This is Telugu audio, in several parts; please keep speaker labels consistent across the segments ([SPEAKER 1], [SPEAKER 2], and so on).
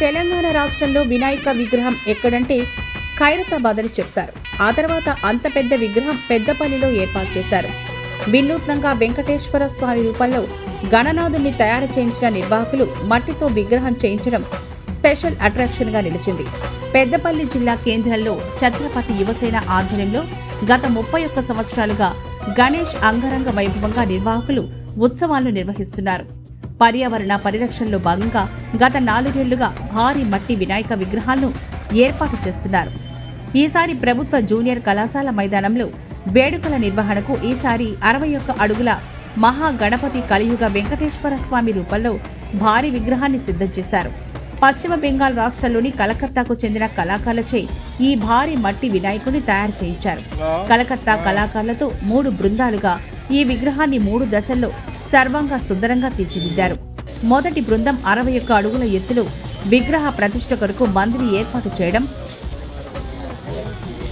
[SPEAKER 1] తెలంగాణ రాష్ట్రంలో వినాయక విగ్రహం ఎక్కడంటే ఖైరతాబాద్ అని చెప్తారు. ఆ తర్వాత అంత పెద్ద విగ్రహం పెద్దపల్లిలో ఏర్పాటు చేశారు. వినూత్నంగా వెంకటేశ్వర స్వామి రూపంలో గణనాథుని తయారు చేయించిన నిర్వాహకులు మట్టితో విగ్రహం చేయించడం స్పెషల్ అట్రాక్షన్గా నిలిచింది. పెద్దపల్లి జిల్లా కేంద్రంలో ఛత్రపతి యువసేన ఆధ్వర్యంలో గత ముప్పై ఒక్క సంవత్సరాలుగా గణేష్ అంగరంగ వైభవంగా నిర్వాహకులు ఉత్సవాలను నిర్వహిస్తున్నారు. పర్యావరణ పరిరక్షణలో భాగంగా గత నాలుగేళ్ళుగా భారీ మట్టి వినాయక విగ్రహాలను ఏర్పాటు చేస్తున్నారు. ఈసారి ప్రభుత్వ జూనియర్ కళాశాల మైదానంలో వేడుకల నిర్వహణకు ఈసారి అరవై ఒక్క అడుగుల మహాగణపతి కలియుగ వెంకటేశ్వర స్వామి రూపంలో భారీ విగ్రహాన్ని సిద్ధం చేశారు. పశ్చిమ బెంగాల్ రాష్ట్రంలోని కలకత్తాకు చెందిన కళాకారులచే ఈ భారీ మట్టి వినాయకుని తయారు చేయించారు. కలకత్తా కళాకారులతో మూడు బృందాలుగా ఈ విగ్రహాన్ని మూడు దశల్లో సర్వంగా సుందరంగా తీర్చిదిద్దారు. మొదటి బృందం అరవై ఒక్క అడుగుల ఎత్తులో విగ్రహ ప్రతిష్ట కొరకు మందిని ఏర్పాటు చేయడం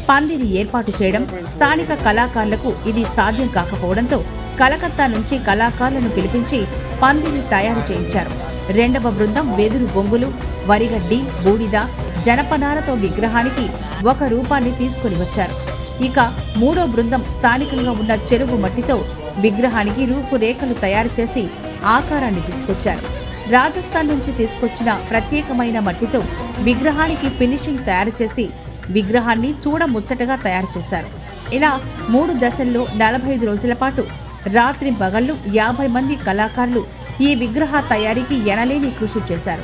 [SPEAKER 1] పందిని ఏర్పాటు చేయడం స్థానిక కళాకారులకు ఇది సాధ్యం కాకపోవడంతో కలకత్తా నుంచి కళాకారులను పిలిపించి పందిరి తయారు చేయించారు. రెండవ బృందం వెదురు బొంగులు వరిగడ్డి బూడిద జనపనారతో విగ్రహానికి ఒక రూపాన్ని తీసుకుని వచ్చారు. ఇక మూడో బృందం స్థానికంగా ఉన్న చెరువు మట్టితో విగ్రహానికి రూపురేఖలు తయారు చేసి ఆకారాన్ని తీసుకొచ్చారు. రాజస్థాన్ నుంచి తీసుకొచ్చిన ప్రత్యేకమైన మట్టితో విగ్రహానికి ఫినిషింగ్ తయారు చేసి విగ్రహాన్ని చూడముచ్చటగా తయారు చేశారు. ఇలా మూడు దశల్లో నలభై ఐదు రోజుల పాటు రాత్రి పగళ్ళు యాభై మంది కళాకారులు ఈ విగ్రహ తయారీకి ఎనలేని కృషి చేశారు.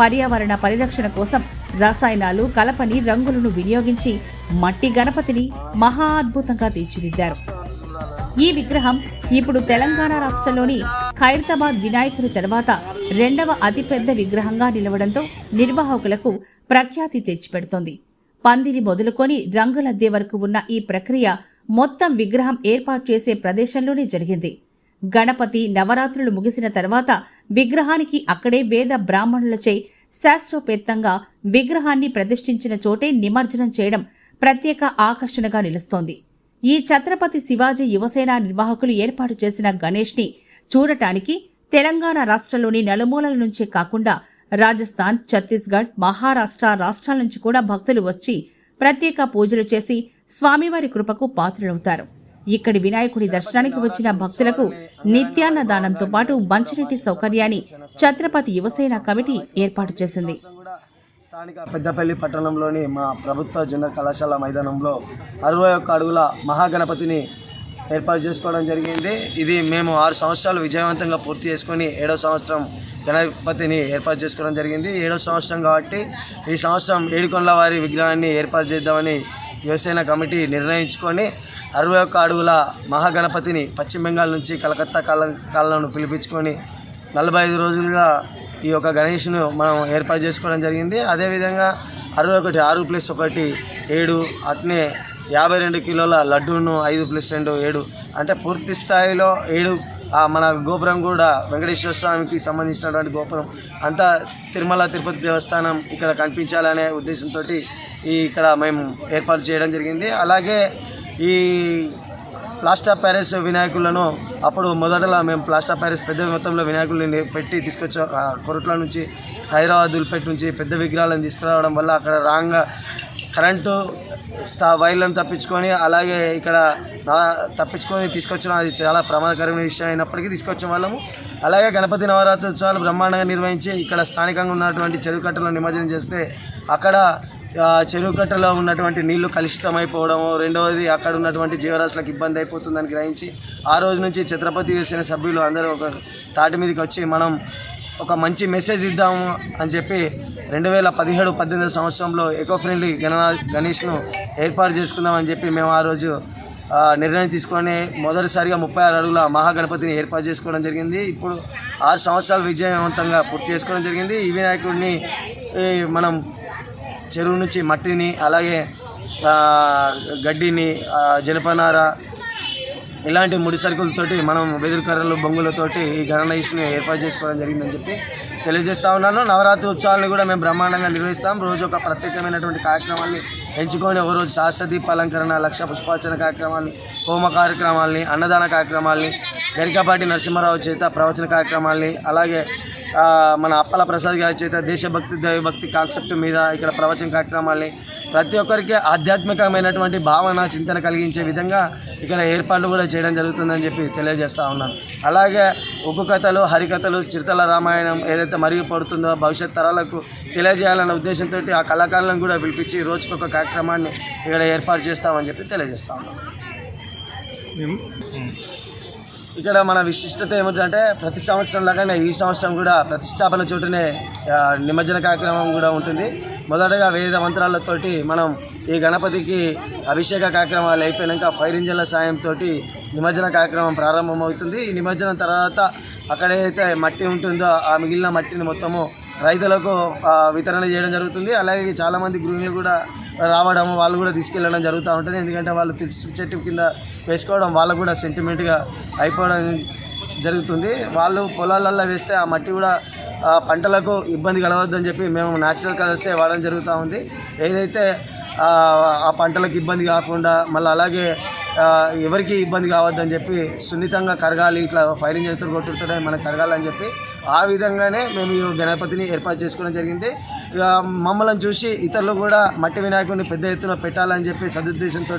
[SPEAKER 1] పర్యావరణ పరిరక్షణ కోసం రసాయనాలు కలపని రంగులను వినియోగించి మట్టి గణపతిని మహా అద్భుతంగా తీర్చిదిద్దారు. ఈ విగ్రహం ఇప్పుడు తెలంగాణ రాష్ట్రంలోని ఖైరతాబాద్ వినాయకుని తర్వాత రెండవ అతిపెద్ద విగ్రహంగా నిలవడంతో నిర్వాహకులకు ప్రఖ్యాతి తెచ్చిపెడుతోంది. పందిరి మొదలుకొని రంగులద్దే వరకు ఉన్న ఈ ప్రక్రియ మొత్తం విగ్రహం ఏర్పాటు చేసే ప్రదేశంలోనే జరిగింది. గణపతి నవరాత్రులు ముగిసిన తర్వాత విగ్రహానికి అక్కడే వేద బ్రాహ్మణులచే శాస్త్రోపేత్తంగా విగ్రహాన్ని ప్రతిష్ఠించిన చోటే నిమజ్జనం చేయడం ప్రత్యేక ఆకర్షణగా నిలుస్తోంది. ఈ ఛత్రపతి శివాజీ యువసేన నిర్వాహకులు ఏర్పాటు చేసిన గణేష్ని చూడటానికి తెలంగాణ రాష్ట్రంలోని నలుమూలల నుంచే కాకుండా రాజస్థాన్ ఛత్తీస్గఢ్ మహారాష్ట్ర రాష్ట్రాల నుంచి కూడా భక్తులు వచ్చి ప్రత్యేక పూజలు చేసి స్వామివారి కృపకు పాత్రులవుతారు. ఇక్కడి వినాయకుడి దర్శనానికి వచ్చిన భక్తులకు నిత్యాన్నదానంతో పాటు మంచినీటి సౌకర్యాన్ని ఛత్రపతి యువసేన కమిటీ ఏర్పాటు చేసింది.
[SPEAKER 2] స్థానిక పెద్దపల్లి పట్టణంలోని మా ప్రభుత్వ జూనియర్ కళాశాల మైదానంలో అరవై ఒక్క అడుగుల మహాగణపతిని ఏర్పాటు చేసుకోవడం జరిగింది. ఇది మేము ఆరు సంవత్సరాలు విజయవంతంగా పూర్తి చేసుకొని ఏడవ సంవత్సరం గణపతిని ఏర్పాటు చేసుకోవడం జరిగింది. ఏడవ సంవత్సరం కాబట్టి ఈ సంవత్సరం ఏడుకొండల వారి విగ్రహాన్ని ఏర్పాటు చేద్దామని యువసేన కమిటీ నిర్ణయించుకొని అరవై ఒక్క అడుగుల మహాగణపతిని పశ్చిమ బెంగాల్ నుంచి కలకత్తా కాలం కాలను పిలిపించుకొని నలభై ఐదు రోజులుగా ఈ యొక్క గణేష్ను మనం ఏర్పాటు చేసుకోవడం జరిగింది. అదేవిధంగా అరవై ఒకటి ఆరు ప్లస్ ఒకటి ఏడు అట్నే యాభై రెండు కిలోల లడ్డూను ఐదు ప్లస్ రెండు ఏడు అంటే పూర్తి స్థాయిలో ఏడు మన గోపురం కూడా వెంకటేశ్వర స్వామికి సంబంధించినటువంటి గోపురం. అంతా తిరుమల తిరుపతి దేవస్థానం ఇక్కడ కనిపించాలనే ఉద్దేశంతో ఈ ఇక్కడ మేము ఏర్పాటు చేయడం జరిగింది. అలాగే ఈ ప్లాస్టర్ ప్యారిస్ వినాయకులను అప్పుడు మొదటలా మేము ప్లాస్టర్ ప్యారిస్ పెద్ద మొత్తంలో వినాయకుల్ని పెట్టి తీసుకొచ్చా. ఆ, కొరట్ల నుంచి హైదరాబాద్ దుల్పేట నుంచి పెద్ద విగ్రహాలను తీసుకురావడం వల్ల అక్కడ రాంగా కరెంటు స్థా వైర్లను తప్పించుకొని అలాగే ఇక్కడ తప్పించుకొని తీసుకొచ్చిన అది చాలా ప్రమాదకరమైన విషయం అయినప్పటికీ తీసుకొచ్చిన వాళ్ళము. అలాగే గణపతి నవరాత్రి ఉత్సవాలు బ్రహ్మాండంగా నిర్వహించి ఇక్కడ స్థానికంగా ఉన్నటువంటి చెరువు కట్టలను నిమజ్జనం చేస్తే అక్కడ చెరువు కట్టలో ఉన్నటువంటి నీళ్ళు కలుషితమైపోవడము రెండవది అక్కడ ఉన్నటువంటి జీవరాశులకు ఇబ్బంది అయిపోతుందని గ్రహించి ఆ రోజు నుంచి ఛత్రపతి వేసిన సభ్యులు అందరూ ఒక తాటి మీదకి వచ్చి మనం ఒక మంచి మెసేజ్ ఇద్దాము అని చెప్పి రెండు వేల పదిహేడు పద్దెనిమిది సంవత్సరంలో ఎకో ఫ్రెండ్లీ గణనా గణేష్ను ఏర్పాటు చేసుకుందామని చెప్పి మేము ఆ రోజు నిర్ణయం తీసుకొని మొదటిసారిగా ముప్పై ఆరు అడుగుల మహాగణపతిని ఏర్పాటు చేసుకోవడం జరిగింది. ఇప్పుడు ఆరు సంవత్సరాలు విజయవంతంగా పూర్తి చేసుకోవడం జరిగింది. ఈ వినాయకుడిని మనం చెరువు నుంచి మట్టిని అలాగే గడ్డిని జనపనార ఇలాంటి ముడి సరుకులతోటి మనం వెదురు కర్రలు బొంగులతోటి ఈ గణనీష్ని ఏర్పాటు చేసుకోవడం జరిగిందని చెప్పి తెలియజేస్తా ఉన్నాను. నవరాత్రి ఉత్సవాలను కూడా మేము బ్రహ్మాండంగా నిర్వహిస్తాం. రోజు ఒక ప్రత్యేకమైనటువంటి కార్యక్రమాన్ని ఎంచుకొని ఒకరోజు శాస్త్ర దీపాలంకరణ లక్ష పుష్పార్చన కార్యక్రమాన్ని హోమ కార్యక్రమాల్ని అన్నదాన కార్యక్రమాల్ని గరికపాటి నరసింహారావు చేత ప్రవచన కార్యక్రమాల్ని అలాగే మన అప్పల ప్రసాద్ గారి చేత దేశభక్తి దైవభక్తి కాన్సెప్ట్ మీద ఇక్కడ ప్రవచన కార్యక్రమాల్ని ప్రతి ఒక్కరికి ఆధ్యాత్మికమైనటువంటి భావన చింతన కలిగించే విధంగా ఇక్కడ ఏర్పాట్లు కూడా చేయడం జరుగుతుందని చెప్పి తెలియజేస్తా ఉన్నాను. అలాగే ఉప్పు కథలు హరికథలు చిరుతల రామాయణం ఏదైతే మరిగి పడుతుందో భవిష్యత్ తరాలకు తెలియజేయాలన్న ఉద్దేశంతో ఆ కళాకారులను కూడా పిలిపించి రోజుకొక కార్యక్రమాన్ని ఇక్కడ ఏర్పాటు చేస్తామని చెప్పి తెలియజేస్తా ఉన్నాం ఇక్కడ మన విశిష్టత ఏమిటంటే ప్రతి సంవత్సరం లాగానే ఈ సంవత్సరం కూడా ప్రతిష్టాపన చోటునే నిమజ్జన కార్యక్రమం కూడా ఉంటుంది. మొదటగా వేద మంత్రాలతోటి మనం ఈ గణపతికి అభిషేక కార్యక్రమాలు అయిపోయాక ఫైర్ ఇంజన్ల సాయంతో నిమజ్జన కార్యక్రమం ప్రారంభమవుతుంది. ఈ నిమజ్జనం తర్వాత అక్కడైతే మట్టి ఉంటుందో ఆ మిగిలిన మట్టిని మొత్తము రైతులకు వితరణ చేయడం జరుగుతుంది. అలాగే చాలామంది గృహిణులు కూడా రావడం వాళ్ళు కూడా తీసుకెళ్ళడం జరుగుతూ ఉంటుంది. ఎందుకంటే వాళ్ళు తులసి చెట్టు కింద వేసుకోవడం వాళ్ళకు కూడా సెంటిమెంట్గా అయిపోవడం జరుగుతుంది. వాళ్ళు పొలాలల్లో వేస్తే ఆ మట్టి కూడా పంటలకు ఇబ్బంది కలవద్దని చెప్పి మేము న్యాచురల్ కలర్సే వాడడం జరుగుతూ ఉంది. ఏదైతే ఆ, పంటలకు ఇబ్బంది కాకుండా మళ్ళీ అలాగే ఎవరికి ఇబ్బంది కావద్దని చెప్పి సున్నితంగా కరగాలి ఇట్లా ఫైరింగ్ చేస్తూ కొట్టుతుంటే మనకు కరగాలని చెప్పి ఆ విధంగానే మేము ఈ గణపతిని ఏర్పాటు చేసుకోవడం జరిగింది. ఇక మమ్మల్ని చూసి ఇతరులు కూడా మట్టి వినాయకుడిని పెద్ద ఎత్తున పెట్టాలని చెప్పి సదుద్దేశంతో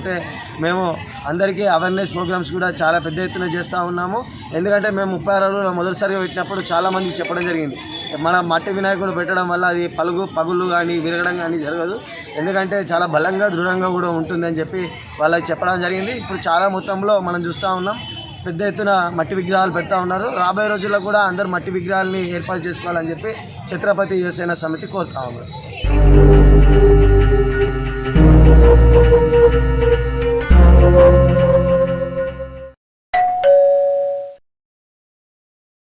[SPEAKER 2] మేము అందరికీ అవేర్నెస్ ప్రోగ్రామ్స్ కూడా చాలా పెద్ద ఎత్తున చేస్తూ ఉన్నాము. ఎందుకంటే మేము ముప్పై ఆరు రోజులు మొదటిసారిగా పెట్టినప్పుడు చాలామందికి చెప్పడం జరిగింది. మన మట్టి వినాయకుడు పెట్టడం వల్ల అది పలుగు పగులు కానీ విరగడం కానీ జరగదు. ఎందుకంటే చాలా బలంగా దృఢంగా కూడా ఉంటుందని చెప్పి వాళ్ళకి చెప్పడం జరిగింది. ఇప్పుడు చాలా మొత్తంలో మనం చూస్తూ ఉన్నాం. పెద్ద ఎత్తున మట్టి విగ్రహాలు పెడతా ఉన్నారు. రాబోయే రోజుల్లో కూడా అందరు మట్టి విగ్రహాలని ఏర్పాటు చేసుకోవాలని చెప్పి ఛత్రపతి యువసేన సమితి కోరుతా ఉన్నారు